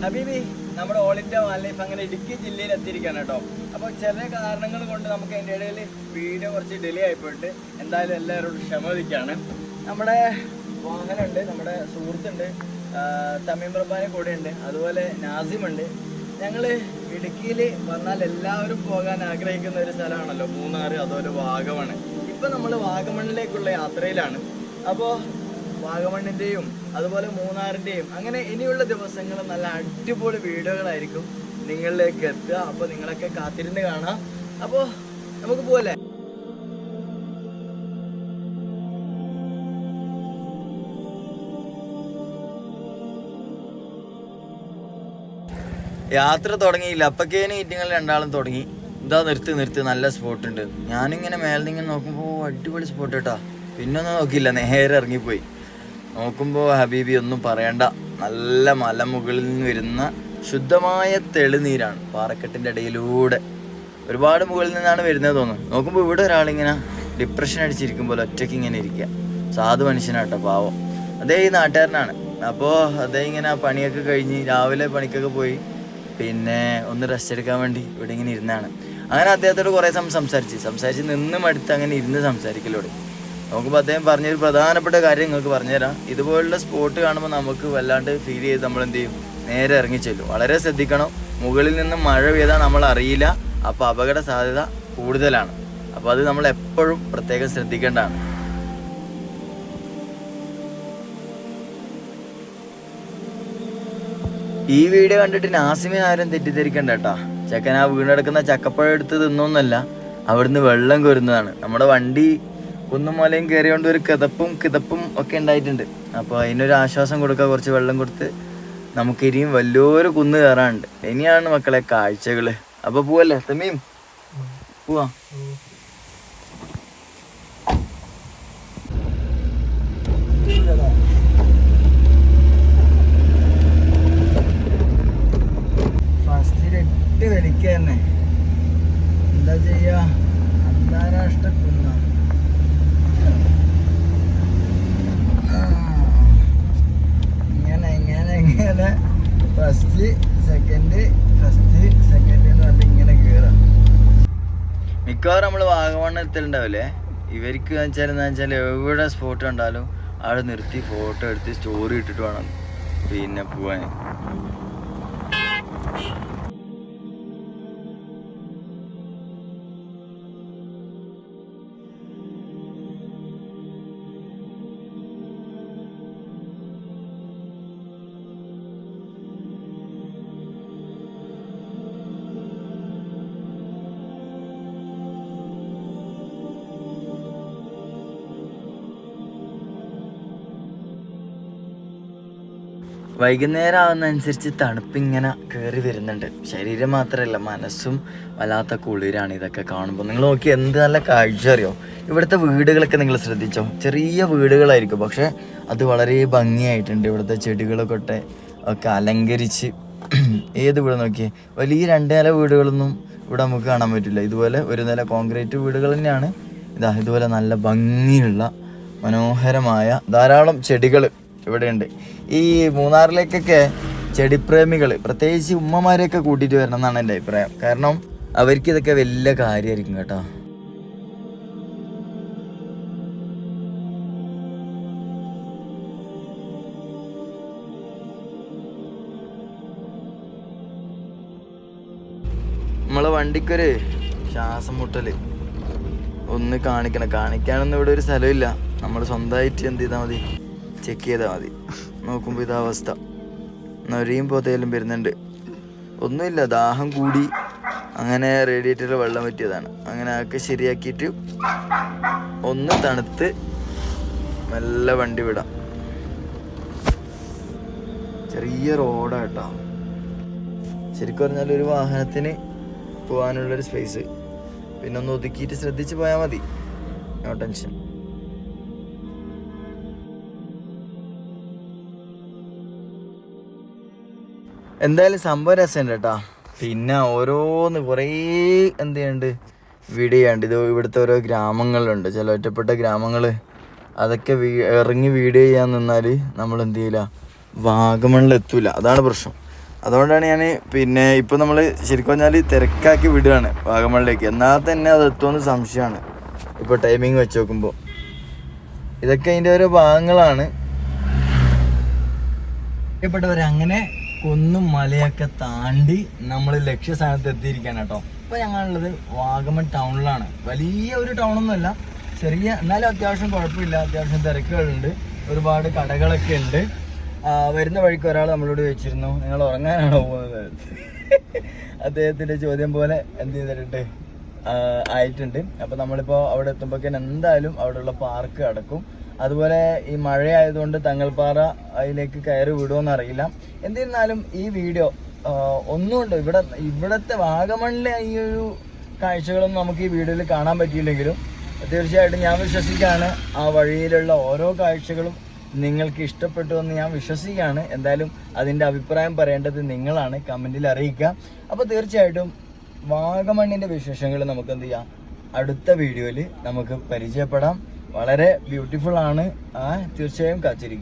ഹബീബി നമ്മുടെ all India wild life അങ്ങനെ ഇടുക്കി ജില്ലയിൽ എത്തിയിരിക്കുകയാണ് കേട്ടോ. അപ്പോൾ ചില കാരണങ്ങൾ കൊണ്ട് നമുക്ക് അതിന്റെ ഇടയിൽ വീഡിയോ കുറച്ച് ഡിലേ ആയിപ്പോയിട്ട് എന്തായാലും എല്ലാവരോടും ക്ഷമതിക്കാണ് നമ്മുടെ വാഹനമുണ്ട് നമ്മുടെ സുഹൃത്തുണ്ട് തമീം പ്രഭാനെ കൂടെ ഉണ്ട് അതുപോലെ നാസിമുണ്ട്. ഞങ്ങൾ ഇടുക്കിയിൽ വന്നാൽ എല്ലാവരും പോകാൻ ആഗ്രഹിക്കുന്ന ഒരു സ്ഥലമാണല്ലോ മൂന്നാർ അതുപോലെ വാഗമണ്. ഇപ്പം നമ്മൾ വാഗമണിലേക്കുള്ള യാത്രയിലാണ്. അപ്പോൾ വാഗമണ്ണിന്റെയും അതുപോലെ മൂന്നാറിന്റെയും അങ്ങനെ ഇനിയുള്ള ദിവസങ്ങൾ നല്ല അടിപൊളി വീഡിയോകളായിരിക്കും നിങ്ങളിലേക്ക് എത്തുക. അപ്പോൾ നിങ്ങളൊക്കെ കാത്തിരുന്ന് കാണാം. അപ്പോൾ നമുക്ക് പോകല്ലേ യാത്ര തുടങ്ങിയില്ല. അപ്പക്കേന് ഈറ്റിങ്ങൾ രണ്ടാളും തുടങ്ങി. ഇതാ നിർത്തി നിർത്തി. നല്ല സ്പോട്ടുണ്ട്. ഞാനിങ്ങനെ മേലെ നിന്ന് നോക്കുമ്പോൾ അടിപൊളി സ്പോട്ട് കേട്ടോ. പിന്നൊന്നും നോക്കിയില്ല. നേരെ ഇറങ്ങിപ്പോയി. നോക്കുമ്പോൾ ഹബീബി ഒന്നും പറയണ്ട. നല്ല മലമുകളിൽ നിന്ന് വരുന്ന ശുദ്ധമായ തെളിനീരാണ് പാറക്കെട്ടിന്റെ ഇടയിലൂടെ ഒരുപാട് മുകളിൽ നിന്നാണ് വരുന്നത് തോന്നുന്നു. നോക്കുമ്പോൾ ഇവിടെ ഒരാളിങ്ങനെ ഡിപ്രഷൻ അടിച്ചിരിക്കുമ്പോൾ ഒറ്റയ്ക്ക് ഇങ്ങനെ ഇരിക്കുക. സാധു മനുഷ്യനാട്ടോ പാവം. അതേ ഈ നാട്ടുകാരനാണ്. അപ്പോൾ അതേ ഇങ്ങനെ പണിയൊക്കെ കഴിഞ്ഞ് രാവിലെ പണിക്കൊക്കെ പോയി. പിന്നെ ഒന്ന് റെസ്റ്റ് എടുക്കാൻ വേണ്ടി ഇവിടെ ഇങ്ങനെ ഇരുന്നാണ്. അങ്ങനെ അദ്ദേഹത്തോട് കുറേ സമയം സംസാരിച്ച്. സംസാരിച്ച് നിന്നും അടുത്ത് അങ്ങനെ ഇരുന്ന് സംസാരിക്കലോട്. നോക്കുമ്പോൾ അദ്ദേഹം പറഞ്ഞൊരു പ്രധാനപ്പെട്ട കാര്യം നിങ്ങൾക്ക് പറഞ്ഞുതരാം. ഇതുപോലുള്ള സ്പോട്ട് കാണുമ്പോൾ നമുക്ക് വല്ലാണ്ട് ഫീൽ ചെയ്ത് നമ്മൾ എന്ത് ചെയ്യും? നേരെ ഇറങ്ങി ചെല്ലും. വളരെ ശ്രദ്ധിക്കണം. മുകളിൽ നിന്ന് മഴ പെയ്താൽ നമ്മൾ അറിയില്ല. അപ്പോൾ അപകട സാധ്യത കൂടുതലാണ്. അപ്പോൾ അത് നമ്മൾ എപ്പോഴും പ്രത്യേകം ശ്രദ്ധിക്കേണ്ടതാണ്. ഈ വീഡിയോ കണ്ടിട്ട് നാസിമി ആരും തെറ്റിദ്ധരിക്കണ്ട കേട്ടാ. ചെക്കൻ ആ ചക്കപ്പഴം എടുത്ത് തിന്നൊന്നല്ല. അവിടുന്ന് വെള്ളം കോരുന്നതാണ്. നമ്മുടെ വണ്ടി കുന്നും മലയും കയറിയോണ്ട് ഒരു കിതപ്പും കിതപ്പും ഒക്കെ ഉണ്ടായിട്ടുണ്ട്. അപ്പോൾ അതിനൊരു ആശ്വാസം കൊടുക്കുക കുറച്ച് വെള്ളം കൊടുത്ത് നമുക്ക് ഇനിയും വലിയൊരു കുന്ന് കയറാനുണ്ട്. ഇനിയാണ് മക്കളെ കാഴ്ചകൾ. അപ്പൊ പോവല്ലേ തമീം? പോവാ. ഫസ്റ്റ് തന്നെ. എന്താ ചെയ്യാ? അന്താരാഷ്ട്ര കുന്ന ഇങ്ങനെ ഇങ്ങനെ ഫസ്റ്റ് സെക്കൻഡ് ഫസ്റ്റ് സെക്കൻഡ് എന്ന് പറഞ്ഞിട്ട് ഇങ്ങനെ കയറാം മിക്കവാറും നമ്മൾ വാഗമണ്ണ് എത്തലുണ്ടാവില്ലേ? ഇവർക്ക് വെച്ചാൽ എന്താ വെച്ചാൽ എവിടെ സ്പോട്ട് ഉണ്ടാലും അവിടെ നിർത്തി ഫോട്ടോ എടുത്ത് സ്റ്റോറി ഇട്ടിട്ട് വേണം പിന്നെ പോവാൻ. വൈകുന്നേരം ആവുന്നതനുസരിച്ച് തണുപ്പിങ്ങനെ കയറി വരുന്നുണ്ട്. ശരീരം മാത്രമല്ല മനസ്സും വല്ലാത്ത കുളിരാണ് ഇതൊക്കെ കാണുമ്പോൾ നിങ്ങൾ നോക്കി എന്ത് നല്ല കാഴ്ച അറിയോ? ഇവിടുത്തെ വീടുകളൊക്കെ നിങ്ങൾ ശ്രദ്ധിച്ചോ? ചെറിയ വീടുകളായിരിക്കും പക്ഷേ അത് വളരെ ഭംഗിയായിട്ടുണ്ട്. ഇവിടുത്തെ ചെടികളൊക്കെ ഒക്കെ അലങ്കരിച്ച് ഏത് വീട് നോക്കിയേ? വലിയ രണ്ട് നില വീടുകളൊന്നും ഇവിടെ നമുക്ക് കാണാൻ പറ്റില്ല. ഇതുപോലെ ഒരു നില കോൺക്രീറ്റ് വീടുകൾ തന്നെയാണ്. ഇതാ ഇതുപോലെ നല്ല ഭംഗിയുള്ള മനോഹരമായ ധാരാളം ചെടികൾ ഇവിടെയുണ്ട്. ഈ മൂന്നാറിലേക്കൊക്കെ ചെടിപ്രേമികൾ പ്രത്യേകിച്ച് ഉമ്മമാരെയൊക്കെ കൂട്ടിയിട്ട് വരണം എന്നാണ് എന്റെ അഭിപ്രായം. കാരണം അവർക്ക് ഇതൊക്കെ വലിയ കാര്യമായിരിക്കും കേട്ടോ. നമ്മളെ വണ്ടിക്കൊരു ശ്വാസം മുട്ടൽ. ഒന്ന് കാണിക്കണം. കാണിക്കാനൊന്നും ഇവിടെ ഒരു സ്ഥലമില്ല നമ്മൾ സ്വന്തമായിട്ട് എന്ത് ചെയ്താൽ മതി? ചെക്ക് ചെയ്താൽ മതി. നോക്കുമ്പോൾ ഇതാ അവസ്ഥ. നൊരയും പോത്തേലും വരുന്നുണ്ട്. ഒന്നുമില്ല ദാഹം കൂടി. അങ്ങനെ റേഡിയേറ്ററിൽ വെള്ളം പറ്റിയതാണ് അങ്ങനെ അതൊക്കെ ശരിയാക്കിയിട്ട് ഒന്ന് തണുത്ത് നല്ല വണ്ടി വിടാം. ചെറിയ റോഡാ കേട്ടോ. ശരിക്കും പറഞ്ഞാൽ ഒരു വാഹനത്തിന് പോകാനുള്ളൊരു സ്പേസ് പിന്നെ ഒന്ന് ഒതുക്കിയിട്ട് ശ്രദ്ധിച്ച് പോയാൽ മതി. നോ ടെൻഷൻ എന്തായാലും സംഭവം രസമുണ്ട് കേട്ടാ. പിന്നെ ഓരോന്ന് കുറേ എന്ത് ചെയ്യുന്നുണ്ട്? വീഡിയോ ചെയ്യാണ്ട് ഇത് ഇവിടുത്തെ ഓരോ ഗ്രാമങ്ങളുണ്ട്. ചില ഒറ്റപ്പെട്ട ഗ്രാമങ്ങൾ അതൊക്കെ ഇറങ്ങി വീഡിയോ ചെയ്യാൻ നിന്നാൽ നമ്മൾ എന്ത് ചെയ്യില്ല? എത്തൂല. അതാണ് പ്രശ്നം. അതുകൊണ്ടാണ് ഞാൻ പിന്നെ ഇപ്പം നമ്മൾ ശരിക്കും പറഞ്ഞാൽ തിരക്കാക്കി വിടുകയാണ് വാഗമണിലേക്ക്. എന്നാൽ തന്നെ അത് എത്തുമെന്ന് സംശയമാണ്. ഇപ്പോൾ ടൈമിങ് വെച്ച് നോക്കുമ്പോൾ. ഇതൊക്കെ അതിന്റെ ഓരോ ഭാഗങ്ങളാണ്. പ്രിയപ്പെട്ടവർ അങ്ങനെ കുന്നും മലയൊക്കെ താണ്ടി നമ്മൾ ലക്ഷ്യസ്ഥാനത്ത് എത്തിയിരിക്കുകയാണ് കേട്ടോ ഇപ്പോൾ ഞങ്ങളുള്ളത് വാഗമൺ ടൗണിലാണ്. വലിയ ഒരു ടൗണൊന്നുമല്ല ചെറിയ എന്നാലും അത്യാവശ്യം കുഴപ്പമില്ല. അത്യാവശ്യം തിരക്കുകളുണ്ട് ഒരുപാട് കടകളൊക്കെ ഉണ്ട്. വരുന്ന വഴിക്ക് ഒരാൾ നമ്മളോട് ചോദിച്ചിരുന്നു നിങ്ങൾ ഉറങ്ങാനാണോ പോകുന്നത്? അദ്ദേഹത്തിന്റെ ചോദ്യം പോലെ എന്ത് ചെയ്തിട്ടുണ്ട്? ആയിട്ടുണ്ട്. അപ്പോൾ നമ്മളിപ്പോ അവിടെ എത്തുമ്പോഴേക്കും എന്തായാലും അവിടെയുള്ള പാർക്ക് അടക്കും. അതുപോലെ ഈ മഴയായതുകൊണ്ട് തങ്ങൾപ്പാറ അതിലേക്ക് കയറി വിടുമോന്ന് അറിയില്ല എന്നിരുന്നാലും ഈ വീഡിയോ ഒന്നുകൊണ്ട് ഇവിടെ ഇവിടുത്തെ വാഗമണിലെ ഈ ഒരു കാഴ്ചകളൊന്നും നമുക്ക് ഈ വീഡിയോയിൽ കാണാൻ പറ്റിയില്ലെങ്കിലും തീർച്ചയായിട്ടും ഞാൻ വിശ്വസിക്കുകയാണ്. ആ വഴിയിലുള്ള ഓരോ കാഴ്ചകളും നിങ്ങൾക്ക് ഇഷ്ടപ്പെട്ടു എന്ന് ഞാൻ വിശ്വസിക്കുകയാണ്. എന്തായാലും അതിന്റെ അഭിപ്രായം പറയേണ്ടത് നിങ്ങളാണ്. കമന്റിൽ അറിയിക്കുക. അപ്പോൾ തീർച്ചയായിട്ടും വാഗമണ്ണിന്റെ വിശേഷങ്ങൾ നമുക്ക് എന്ത് ചെയ്യാം? അടുത്ത വീഡിയോയിൽ നമുക്ക് പരിചയപ്പെടാം. വളരെ ബ്യൂട്ടിഫുൾ ആണ്. ആ തീർച്ചയായും കാത്തിരിക്കും.